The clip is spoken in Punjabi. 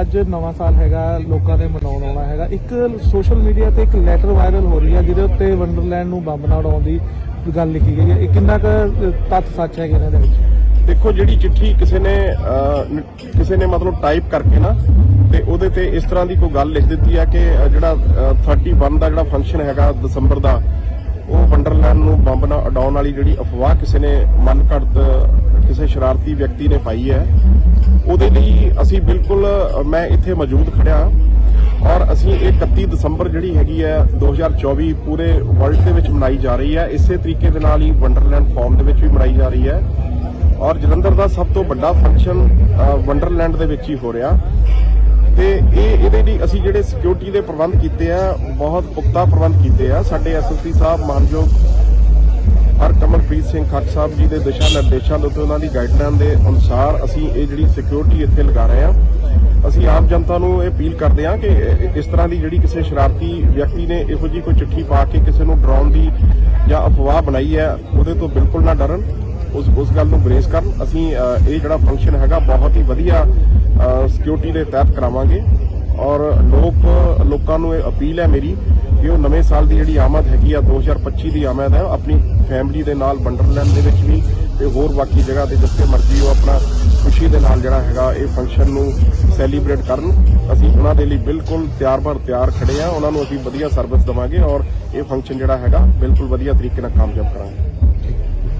ਅੱਜ ਨਵਾਂ ਸਾਲ ਹੈਗਾ ਲੋਕਾਂ ਦੇ ਮਨਾਉਣ ਆਉਣਾ ਹੈਗਾ। ਇੱਕ ਸੋਸ਼ਲ ਮੀਡੀਆ ਤੇ ਇੱਕ ਲੈਟਰ ਵਾਇਰਲ ਹੋ ਰਹੀ ਹੈ ਜਿਹਦੇ ਉੱਤੇ ਵੰਡਰਲੈਂਡ ਨੂੰ ਬੰਬ ਨਾਲ ਉਡਾਉਣ ਦੀ ਗੱਲ ਲਿਖੀ ਗਈ ਹੈ। ਇਹ ਕਿੰਨਾ ਕੁ ਤੱਥ ਸੱਚ ਹੈਗੇ ਇਹਨਾਂ ਦੇ ਵਿੱਚ? ਦੇਖੋ ਜਿਹੜੀ ਚਿੱਠੀ ਕਿਸੇ ਨੇ ਕਿਸੇ ਨੇ ਮਤਲਬ ਟਾਈਪ ਕਰਕੇ ਨਾ ਤੇ ਉਹਦੇ ਤੇ ਇਸ ਤਰ੍ਹਾਂ ਦੀ ਕੋਈ ਗੱਲ ਲਿਖ ਦਿੱਤੀ ਹੈ ਕਿ ਜਿਹੜਾ ਅਹ, 31 ਦਾ ਜਿਹੜਾ ਫੰਕਸ਼ਨ ਹੈਗਾ ਦਸੰਬਰ ਦਾ ਉਹ ਵੰਡਰਲੈਂਡ ਨੂੰ ਬੰਬ ਨਾਲ ਉਡਾਉਣ ਵਾਲੀ ਜਿਹੜੀ ਅਫਵਾਹ ਕਿਸੇ ਨੇ ਮਨ ਘੜਤ ਕਿਸੇ ਸ਼ਰਾਰਤੀ ਵਿਅਕਤੀ ਨੇ ਪਾਈ ਹੈ ਉਹਦੇ ਲਈ ਅਸੀਂ ਬਿਲਕੁਲ ਮੈਂ ਇੱਥੇ ਮੌਜੂਦ ਖੜਿਆ ਔਰ ਅਸੀਂ ਇਹ 31 ਦਸੰਬਰ ਜਿਹੜੀ ਹੈਗੀ ਹੈ 2024 ਪੂਰੇ ਵਰਲਡ ਦੇ ਵਿੱਚ ਮਨਾਈ ਜਾ ਰਹੀ ਹੈ। ਇਸੇ ਤਰੀਕੇ ਦੇ ਨਾਲ ਹੀ ਵੰਡਰਲੈਂਡ ਫਾਰਮ ਦੇ ਵਿੱਚ ਵੀ ਮਨਾਈ ਜਾ ਰਹੀ ਹੈ। ਔਰ ਜਲੰਧਰ ਦਾ ਸਭ ਤੋਂ ਵੱਡਾ ਫੰਕਸ਼ਨ ਵੰਡਰਲੈਂਡ ਦੇ ਵਿੱਚ ਹੀ ਹੋ ਰਿਹਾ। ਤੇ ਇਹ, ਇਹਦੇ ਲਈ ਅਸੀਂ ਜਿਹੜੇ ਸਿਕਿਉਰਿਟੀ ਦੇ ਪ੍ਰਬੰਧ ਕੀਤੇ ਆ, ਬਹੁਤ ਪੁਖਤਾ ਪ੍ਰਬੰਧ ਕੀਤੇ ਆ। ਸਾਡੇ ਐਸਐਸਪੀ ਸਾਹਿਬ, ਮਾਨਯੋਗ ਹਰ ਸਿੰਘ ਖੱਟ ਸਾਹਿਬ ਜੀ ਦੇ ਦਿਸ਼ਾ ਨਿਰਦੇਸ਼ਾਂ ਦੇ ਉੱਤੇ ਉਹਨਾਂ ਦੀ ਗਾਈਡਲਾਈਨ ਦੇ ਅਨੁਸਾਰ ਅਸੀਂ ਇਹ ਜਿਹੜੀ ਸਿਕਿਉਰਿਟੀ ਇੱਥੇ ਲਗਾ ਰਹੇ ਹਾਂ। ਅਸੀਂ ਆਮ ਜਨਤਾ ਨੂੰ ਇਹ ਅਪੀਲ ਕਰਦੇ ਹਾਂ ਕਿ ਇਸ ਤਰ੍ਹਾਂ ਦੀ ਜਿਹੜੀ ਕਿਸੇ ਸ਼ਰਾਰਤੀ ਵਿਅਕਤੀ ਨੇ ਇਹੋ ਜੀ ਕੋਈ ਚਿੱਠੀ ਪਾ ਕੇ ਕਿਸੇ ਨੂੰ ਡਰਾਉਣ ਦੀ ਜਾਂ ਅਫਵਾਹ ਬਣਾਈ ਹੈ, ਉਹਦੇ ਤੋਂ ਬਿਲਕੁਲ ਨਾ ਡਰਨ, ਉਸ ਉਸ ਗੱਲ ਨੂੰ ਗ੍ਰੇਸ ਕਰਨ। ਅਸੀਂ ਇਹ ਜਿਹੜਾ ਫੰਕਸ਼ਨ ਹੈਗਾ, ਬਹੁਤ ਹੀ ਵਧੀਆ ਸਿਕਿਉਰਿਟੀ ਦੇ ਤਹਿਤ ਕਰਾਵਾਂਗੇ। ਔਰ ਲੋਕ, ਲੋਕਾਂ ਨੂੰ ਇਹ ਅਪੀਲ ਹੈ ਮੇਰੀ ਕਿ ਉਹ ਨਵੇਂ ਸਾਲ ਦੀ ਜਿਹੜੀ ਆਮਦ ਹੈਗੀ ਆ 2025 ਦੀ ਆਮਦ ਹੈ, ਉਹ ਆਪਣੀ ਫੈਮਿਲੀ ਦੇ ਨਾਲ ਵੰਡਰਲੈਂਡ ਦੇ ਵਿੱਚ ਵੀ ਤੇ ਹੋਰ ਬਾਕੀ ਜਗ੍ਹਾ ਤੇ ਜਿੱਥੇ ਮਰਜ਼ੀ ਉਹ ਆਪਣਾ ਖੁਸ਼ੀ ਦੇ ਨਾਲ ਜਿਹੜਾ ਹੈਗਾ ਇਹ ਫੰਕਸ਼ਨ ਨੂੰ ਸੈਲੀਬ੍ਰੇਟ ਕਰਨ। ਅਸੀਂ ਉਹਨਾਂ ਦੇ ਲਈ ਬਿਲਕੁਲ ਤਿਆਰ ਬਰ ਤਿਆਰ ਖੜੇ ਆ, ਉਹਨਾਂ ਨੂੰ ਅਸੀਂ ਵਧੀਆ ਸਰਵਿਸ ਦੇਵਾਂਗੇ ਔਰ ਇਹ ਫੰਕਸ਼ਨ ਜਿਹੜਾ ਹੈਗਾ, ਬਿਲਕੁਲ ਵਧੀਆ ਤਰੀਕੇ ਨਾਲ ਕਾਮਯਾਬ ਕਰਾਂਗੇ।